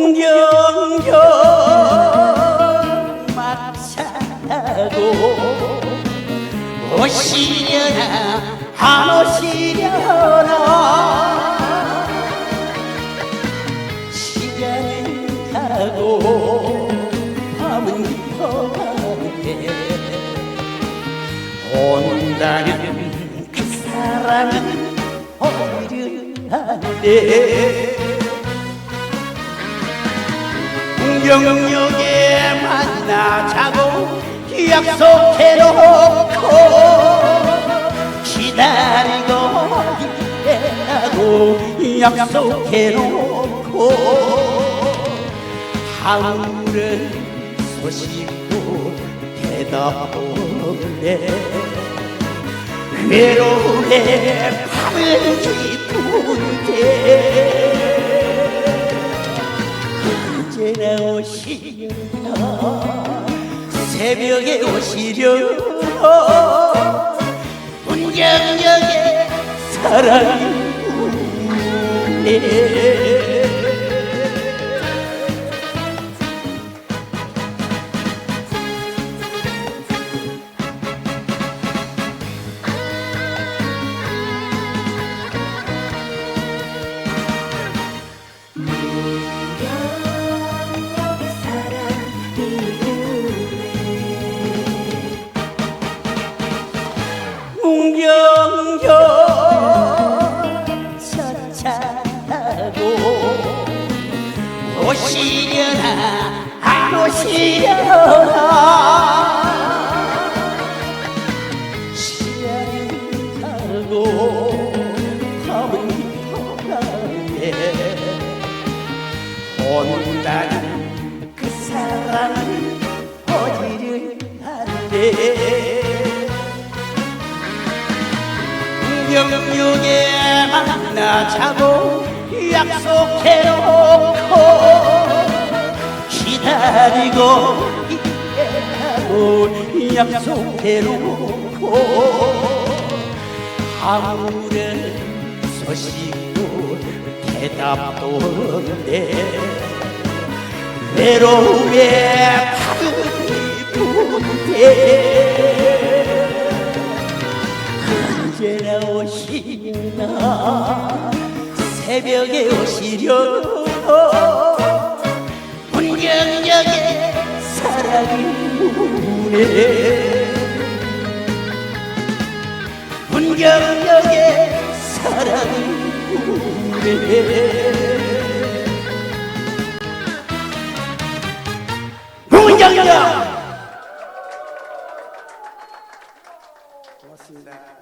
문경경 막차고 오시려나 안 오시려나. 시간은 가고 밤은 깊어가는데 온다는 그 사람은 어디를 하는데 경역에 만나자고 약속해놓고 기다리고 있다고 약속해놓고 아무런 소식도 대답 없네. 외로움에 밤을 깊은데 오시려나 새벽에 오시려나 문경역에 사랑이 우네 문경경 첫차고 오시려나 안 오시려나 시간이 가고 밤은 깊어가네 온다는 그 사람은 어디를 한대 영역에 만나자고 약속해놓고 기다리고 있다고 약속해놓고 아무런 소식도 대답도 없네 외로움에 파도이 부는데 언제나 오시나 새벽에 오시려. 운경역에 사랑이 우네. 운경역에 사랑이 우네. 운경역 고맙습니다.